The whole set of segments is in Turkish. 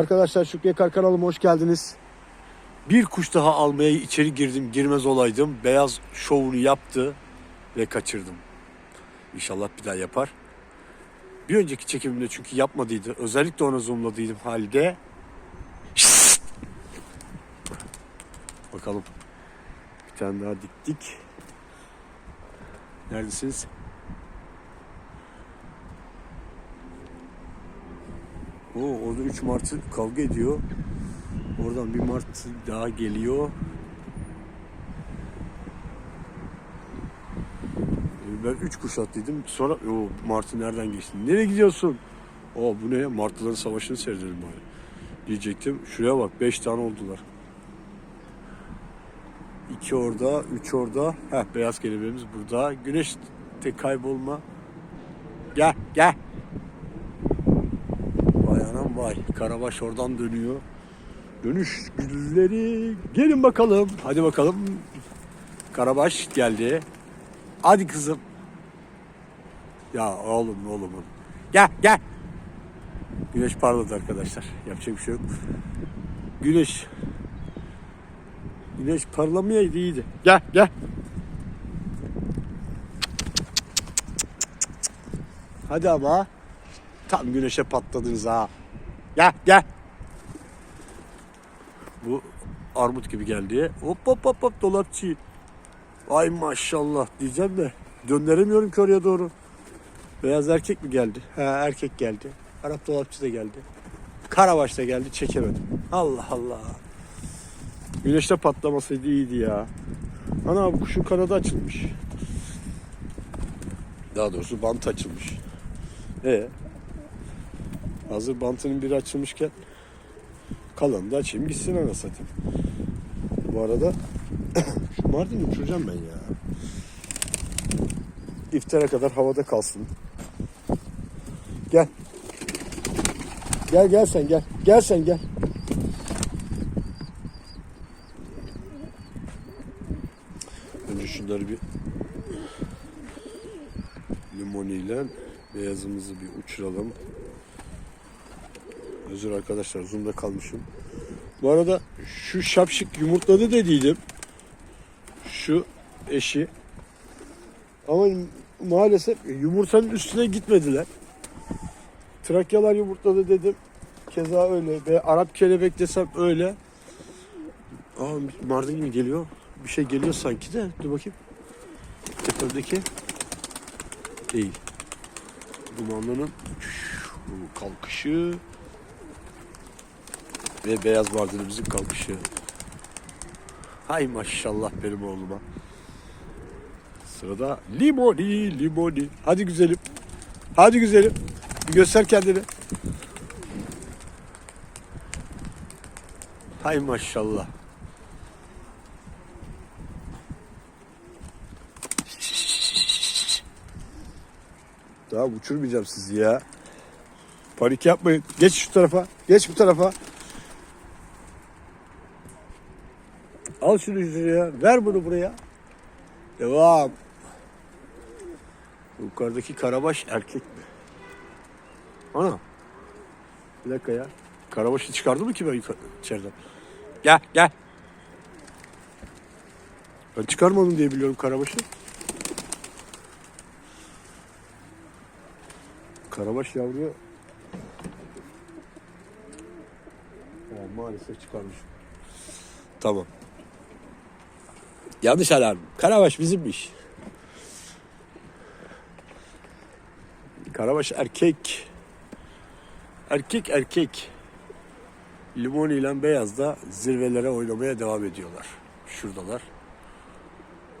Arkadaşlar Şükrü Ekar kanalıma hoş geldiniz. Bir kuş daha almaya içeri girdim girmez olaydım. Beyaz şovunu yaptı ve kaçırdım. İnşallah bir daha yapar. Bir önceki çekimimde çünkü yapmadıydı. Özellikle ona zoomladıydım halde. Şşt! Bakalım. Bir tane daha diktik. Neredesiniz? Oo, orada 3 martı kavga ediyor. Oradan bir martı daha geliyor. Ee, Ben 3 kuş attıydım. Sonra o martı nereden geçti? Nereye gidiyorsun? O bu ne? Martıların savaşını seyredelim bari. Diyecektim. Şuraya bak 5 tane oldular. 2 orada, 3 orada. Heh beyaz kelebeğimiz burada. Güneş tek kaybolma. Gel, gel. Vay. Karabaş oradan dönüyor. Dönüş gülleri. Gelin bakalım. Hadi bakalım. Karabaş geldi. Hadi kızım. Ya oğlum oğlum. oğlum. Gel gel. Güneş parladı arkadaşlar. Yapacak bir şey yok. Güneş. Güneş parlamayaydı iyiydi. Gel gel. Hadi ama. Tam güneşe patladınız ha. Gel gel. Bu armut gibi geldi. Hop hop hop hop dolapçı. Ay maşallah diyeceğim de döndüremiyorum ki oraya doğru. Beyaz erkek mi geldi? He erkek geldi. Arap dolapçı da geldi. Karabaş da geldi çekemedim. Allah Allah. Güneşte patlamasaydı iyiydi ya. Ana bu kuşun kanadı açılmış. Daha doğrusu bant açılmış. E hazır bantının biri açılmışken kalanı da açayım gitsin ana satayım. Bu arada şu Mardin'i uçuracağım ben ya. İftara kadar havada kalsın. Gel. Gel gel sen gel. Gel sen gel. Önce şunları bir limoniyle beyazımızı bir uçuralım. Özür arkadaşlar zoom'da kalmışım. Bu arada şu şapşık yumurtladı dediydim. Şu eşi. Ama maalesef yumurtanın üstüne gitmediler. Trakyalar yumurtladı dedim. Keza öyle. Ve Arap kelebek desem öyle. Aa Mardin gibi geliyor. Bir şey geliyor sanki de. Dur bakayım. Tepemdeki değil. Dumanlının kalkışı ve beyaz mardinimizin kalkışı. Hay maşallah benim oğluma. Sırada limoni, limoni. Hadi güzelim. Hadi güzelim. Bir göster kendini. Hay maşallah. Daha uçurmayacağım sizi ya. Panik yapmayın. Geç şu tarafa. Geç bu tarafa. Al şunu şuraya. Ver bunu buraya. Devam. Yukarıdaki karabaş erkek mi? Ana. Bir dakika ya. Karabaşı çıkardı mı ki ben yukarı, içeriden? Gel gel. Ben çıkarmadım diye biliyorum karabaşı. Karabaş yavruyu Ha, maalesef çıkarmış. Tamam. Yanlış alarm. Karabaş bizimmiş. Karabaş erkek. Erkek erkek. Limon ile beyaz da zirvelere oynamaya devam ediyorlar. Şuradalar.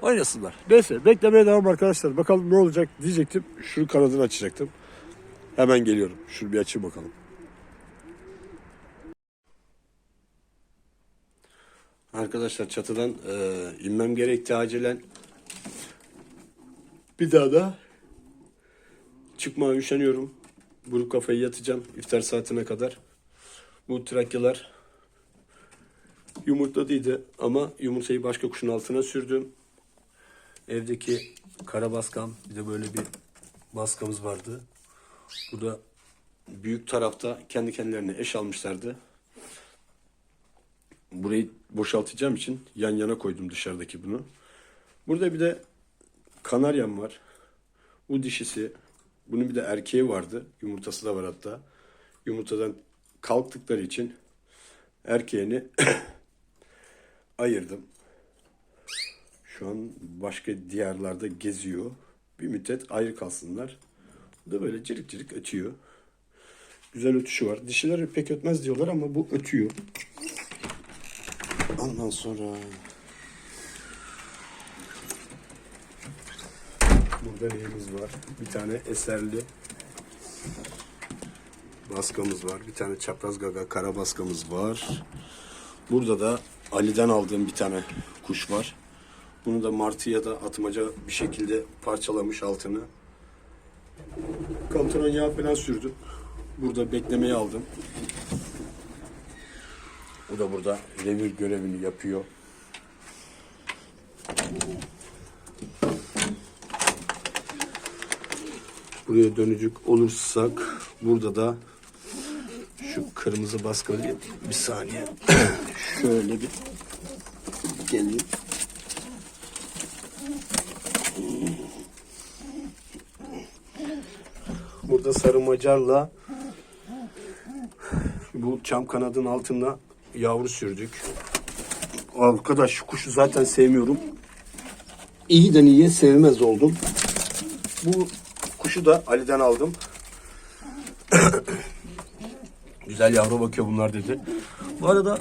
Oynasınlar. Neyse beklemeye devam arkadaşlar. Bakalım ne olacak diyecektim. Şunun kanadını açacaktım. Hemen geliyorum. Şunu bir açayım bakalım. Arkadaşlar çatıdan e, inmem gerekti acilen. Bir daha da çıkmaya üşeniyorum. Vurup kafayı yatacağım iftar saatine kadar. Bu trakyalar yumurtladıydı ama yumurtayı başka kuşun altına sürdüm. Evdeki kara baskan bir de böyle bir baskamız vardı. Bu da büyük tarafta kendi kendilerine eş almışlardı. Burayı boşaltacağım için yan yana koydum dışarıdaki bunu. Burada bir de kanaryam var. Bu dişisi. Bunun bir de erkeği vardı. Yumurtası da var hatta. Yumurtadan kalktıkları için erkeğini ayırdım. Şu an başka diyarlarda geziyor. Bir müddet ayrı kalsınlar. Bu da böyle cirik cirik ötüyor. Güzel ötüşü var. Dişiler pek ötmez diyorlar ama bu ötüyor. Ondan sonra burada neyimiz var? Bir tane eserli baskamız var. Bir tane çapraz gaga kara baskamız var. Burada da Ali'den aldığım bir tane kuş var. Bunu da martı ya da atmaca bir şekilde parçalamış altını. Kantron yağı falan sürdüm. Burada beklemeye aldım. O da burada revir görevini yapıyor. Buraya dönecek olursak burada da şu kırmızı baskılı bir saniye şöyle bir geleyim. Burada sarı macarla bu çam kanadın altına yavru sürdük. Arkadaş şu kuşu zaten sevmiyorum. İyiden iyiye sevmez oldum. Bu kuşu da Ali'den aldım. Güzel yavru bakıyor bunlar dedi. Bu arada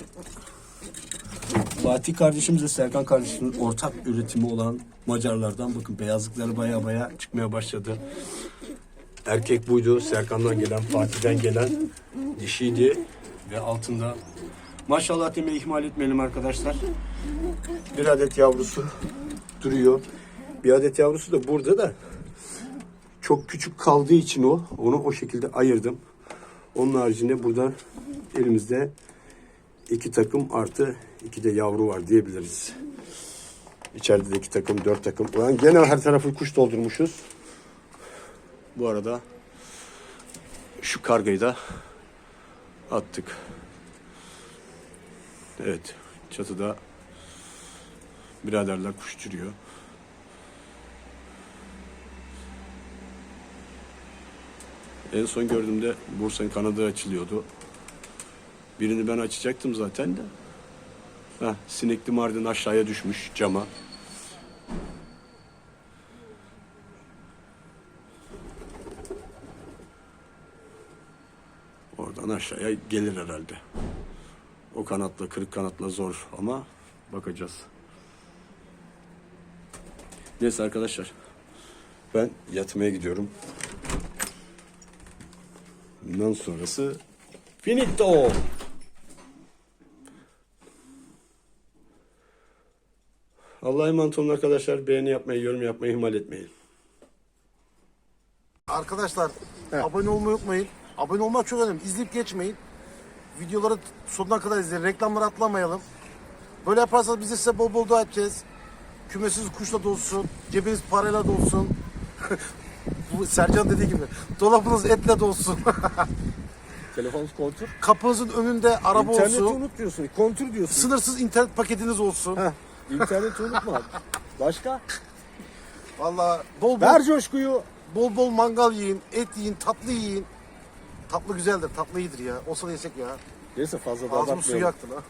Fatih kardeşimizle Serkan kardeşimin ortak üretimi olan Macarlardan bakın beyazlıkları baya baya çıkmaya başladı. Erkek buydu. Serkan'dan gelen, Fatih'ten gelen dişiydi ve altında maşallah demeyi ihmal etmeyelim arkadaşlar. Bir adet yavrusu duruyor. Bir adet yavrusu da burada da çok küçük kaldığı için o onu o şekilde ayırdım. Onun haricinde burada elimizde iki takım artı iki de yavru var diyebiliriz. İçeride de iki takım, dört takım. Ulan gene her tarafı kuş doldurmuşuz. Bu arada şu kargayı da attık. Evet, çatıda biraderler kuş. En son gördüğümde Bursa'nın kanadı açılıyordu. Birini ben açacaktım zaten de. Heh, sinekli mardin aşağıya düşmüş cama. Oradan aşağıya gelir herhalde. Kanatla, kırık kanatla zor ama bakacağız. Neyse arkadaşlar. Ben yatmaya gidiyorum. Bundan sonrası finito. Allah'a emanet olun arkadaşlar. Beğeni yapmayı, yorum yapmayı ihmal etmeyin. Arkadaşlar abone olmayı unutmayın. Abone olmak çok önemli. İzleyip geçmeyin. Videoları sonuna kadar izleyin. Reklamları atlamayalım. Böyle yaparsanız biz de size bol bol dua edeceğiz. Kümesiz kuşla dolsun. Cebiniz parayla dolsun. Bu Sercan dediği gibi. Dolabınız etle dolsun. Telefonunuz kontür. Kapınızın önünde araba İnterneti olsun. unut diyorsun. Kontür diyorsun. Sınırsız internet paketiniz olsun. Heh, İnterneti unutma. Başka? Vallahi bol bol, Ver coşkuyu. bol bol mangal yiyin, et yiyin, tatlı yiyin. Tatlı güzeldir, tatlı iyidir ya. Olsa da yesek ya. Neyse fazla da Ağzımın abartmayalım. suyu aktı lan.